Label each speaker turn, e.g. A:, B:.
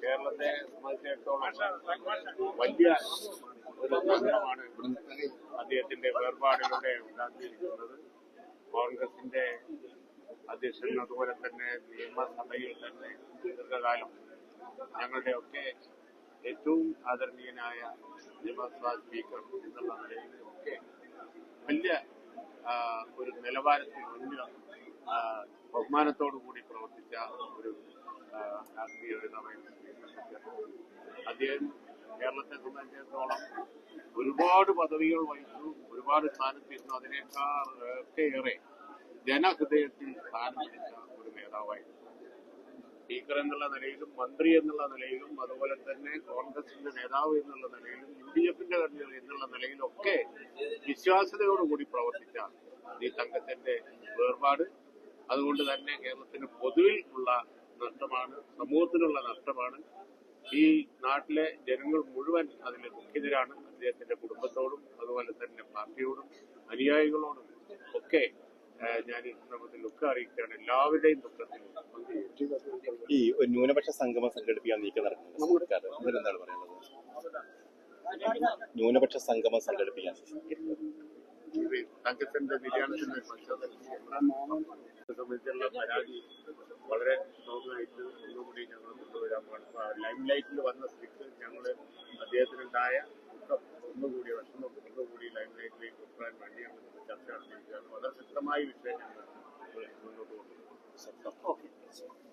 A: കേരളത്തെ വലിയ ഒരു അദ്ദേഹത്തിന്റെ വേർപാടിലൂടെ ഉണ്ടാക്കിയിരിക്കുന്നത്. കോൺഗ്രസിന്റെ അധ്യക്ഷൻ അതുപോലെ തന്നെ നിയമസഭയിൽ തന്നെ ദീർഘകാലം ഞങ്ങളുടെയൊക്കെ ഏറ്റവും ആദരണീയനായ നിയമസഭാ സ്പീക്കർ എന്നുള്ള നിലയിൽ ഒക്കെ വലിയ ഒരു നിലവാരത്തിൽ വലിയ ബഹുമാനത്തോടു കൂടി പ്രവർത്തിച്ച ഒരു രാഷ്ട്രീയ ശശിധരൻ. അദ്ദേഹം കേരളത്തെ സംബന്ധിച്ചിടത്തോളം ഒരുപാട് പദവികൾ വഹിച്ചു ഒരുപാട് സ്ഥാനത്തിരുന്നു അതിനേക്കാൾ ഒക്കെയേറെ ജനഹൃദയത്തിൽ സ്ഥാനം പിടിച്ച ഒരു നേതാവായിരുന്നു സ്പീക്കർ എന്നുള്ള നിലയിലും മന്ത്രി എന്നുള്ള നിലയിലും അതുപോലെ തന്നെ കോൺഗ്രസിന്റെ നേതാവ് എന്നുള്ള നിലയിലും യു ഡി എഫിന്റെ എന്നുള്ള നിലയിലും ഒക്കെ വിശ്വാസ്യതയോടുകൂടി പ്രവർത്തിച്ച ഈ തങ്കത്തിന്റെ വേർപാട് അതുകൊണ്ട് തന്നെ കേരളത്തിന് പൊതുവിൽ ഉള്ള നഷ്ടമാണ് സമൂഹത്തിനുള്ള നഷ്ടമാണ്. ഈ നാട്ടിലെ ജനങ്ങൾ മുഴുവൻ അതിൽ ദുഃഖിതരാണ് അദ്ദേഹത്തിന്റെ കുടുംബത്തോടും അതുപോലെ തന്നെ പാർട്ടിയോടും അനുയായികളോടും ഒക്കെ ഞാൻ ഈ സന്ദർഭത്തിൽ ദുഃഖം അറിയിക്കുകയാണ്. എല്ലാവരുടെയും ദുഃഖത്തിൽ
B: ഈ ന്യൂനപക്ഷ സംഗമം സംഘടിപ്പിക്കാൻ നീക്കം നടക്കുന്നത് ഇതിലെന്താണ് പറയുന്നത്? ന്യൂനപക്ഷ സംഗമം സംഘടിപ്പിക്കാൻ.
A: സംഘത്തിന്റെ നിര്യാണത്തിന്റെ സംബന്ധിച്ചുള്ള പരാതി വളരെ സ്ട്രോങ്ങായിട്ട് ഒന്നുകൂടി ഞങ്ങൾ കൊണ്ടുവരാൻ പാടില്ല ലൈം ലൈറ്റിൽ വന്ന സ്ഥിതിക്ക് ഞങ്ങൾ അദ്ദേഹത്തിനുണ്ടായ ദുഃഖം ഒന്നുകൂടി വിഷമം ഒന്നുകൂടി ലൈം ലൈറ്റിലേക്ക് കൊണ്ടുവരാൻ വേണ്ടി ഞങ്ങൾ ചർച്ച നടത്തിയിരിക്കുകയാണ് വളരെ ശക്തമായ വിഷയം ഞങ്ങൾ മുന്നോട്ട് കൊണ്ടുപോകും